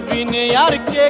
বিনে আর কে